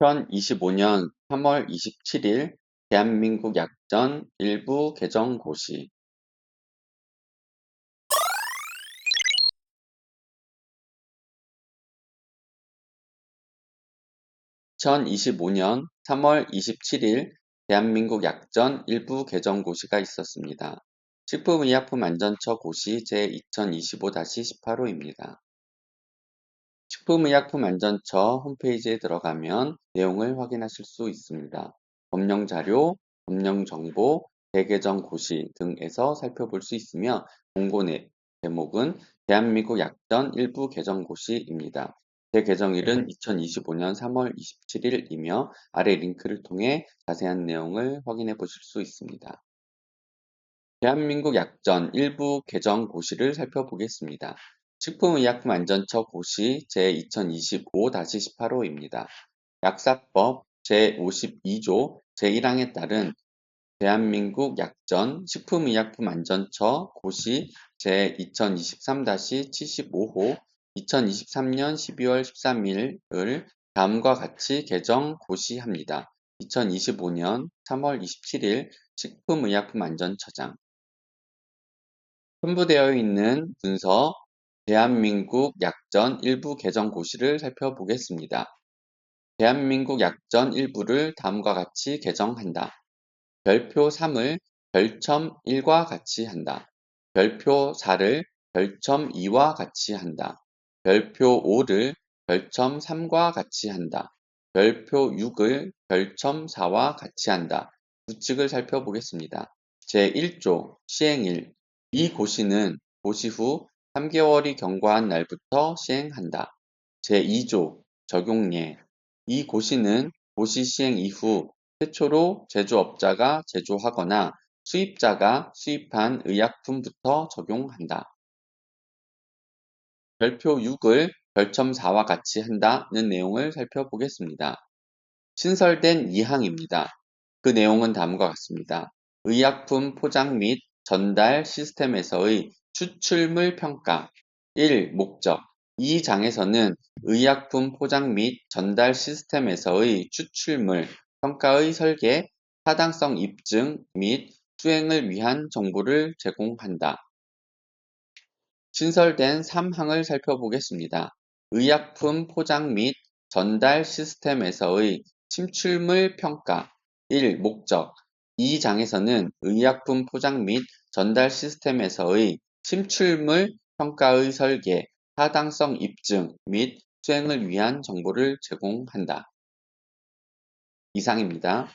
2025년 3월 27일 대한민국 약전 일부 개정 고시 2025년 3월 27일 대한민국 약전 일부 개정 고시가 있었습니다. 식품의약품안전처 고시 제2025-18호입니다. 식품의약품안전처 홈페이지에 들어가면 내용을 확인하실 수 있습니다. 법령 자료, 법령 정보, 대개정 고시 등에서 살펴볼 수 있으며 공고 내 제목은 대한민국 약전 일부 개정 고시입니다. 대개정일은 2025년 3월 27일이며 아래 링크를 통해 자세한 내용을 확인해 보실 수 있습니다. 대한민국 약전 일부 개정 고시를 살펴보겠습니다. 식품의약품안전처 고시 제2025-18호입니다. 약사법 제52조 제1항에 따른 대한민국 약전 식품의약품안전처 고시 제2023-75호 2023년 12월 13일을 다음과 같이 개정 고시합니다. 2025년 3월 27일 식품의약품안전처장 첨부되어 있는 문서 대한민국 약전 일부 개정 고시를 살펴보겠습니다. 대한민국 약전 일부를 다음과 같이 개정한다. 별표 3을 별첨 1과 같이 한다. 별표 4를 별첨 2와 같이 한다. 별표 5를 별첨 3과 같이 한다. 별표 6을 별첨 4와 같이 한다. 규칙을 살펴보겠습니다. 제1조 시행일 이 고시는 고시 후 3개월이 경과한 날부터 시행한다. 제2조 적용예 이 고시는 고시 시행 이후 최초로 제조업자가 제조하거나 수입자가 수입한 의약품부터 적용한다. 별표 6을 별첨 4와 같이 한다는 내용을 살펴보겠습니다. 신설된 2항입니다. 그 내용은 다음과 같습니다. 의약품 포장 및 전달 시스템에서의 추출물 평가 1. 목적 이 장에서는 의약품 포장 및 전달 시스템에서의 추출물 평가의 설계, 타당성 입증 및 수행을 위한 정보를 제공한다. 신설된 3항을 살펴보겠습니다. 의약품 포장 및 전달 시스템에서의 침출물 평가 1. 목적 이 장에서는 의약품 포장 및 전달 시스템에서의 침출물 평가의 설계, 타당성 입증 및 수행을 위한 정보를 제공한다. 이상입니다.